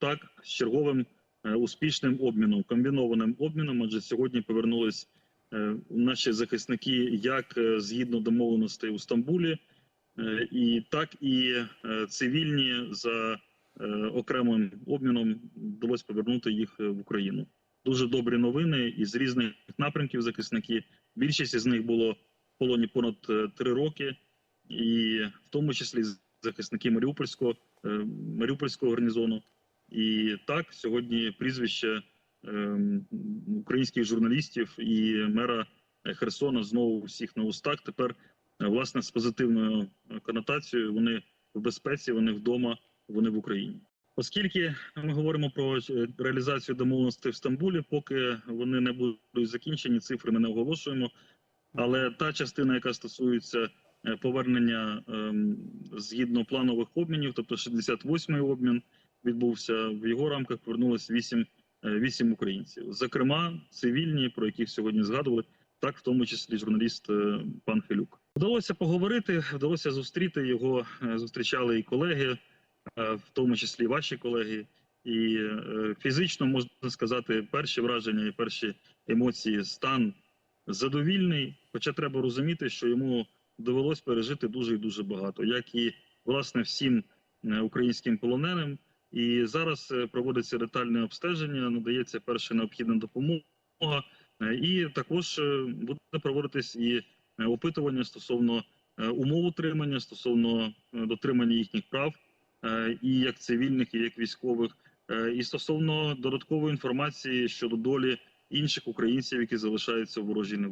так з черговим е, успішним обміном, комбінованим обміном. Адже сьогодні повернулись е, наші захисники як е, згідно домовленостей у Стамбулі, і так і цивільні за окремим обміном вдалося повернути їх в Україну. Дуже добрі новини із різних напрямків захисники. Більшість із них було в полоні понад три роки, і в тому числі захисники Маріупольського Маріупольського гарнізону. І так сьогодні прізвище ем, українських журналістів і мера Херсона знову всіх на устах. Тепер е, власне з позитивною конотацією вони в безпеці, вони вдома, вони в Україні. Оскільки ми говоримо про е, реалізацію домовленостей в Стамбулі, поки вони не будуть закінчені, цифри ми не оголошуємо. Але та частина, яка стосується е, повернення ем, згідно планових обмінів, тобто 68-й обмін відбувся в його рамках. Повернулося 8, е, 8 українців, зокрема цивільні, про яких сьогодні згадували, так в тому числі журналіст е, пан Хилюк. Вдалося поговорити, вдалося зустріти його. е, Зустрічали і колеги, е, в тому числі ваші колеги. І е, фізично можна сказати, перші враження і перші емоції, стан задовільний. Хоча треба розуміти, що йому довелось пережити дуже і дуже багато, як і власне всім е, українським полоненим. І зараз е, проводиться детальне обстеження, надається перша необхідна допомога, Е, і також е, буде проводитись і опитування стосовно умов утримання, стосовно дотримання їхніх прав, і як цивільних, і як військових, і стосовно додаткової інформації щодо долі інших українців, які залишаються в ворожій неволі.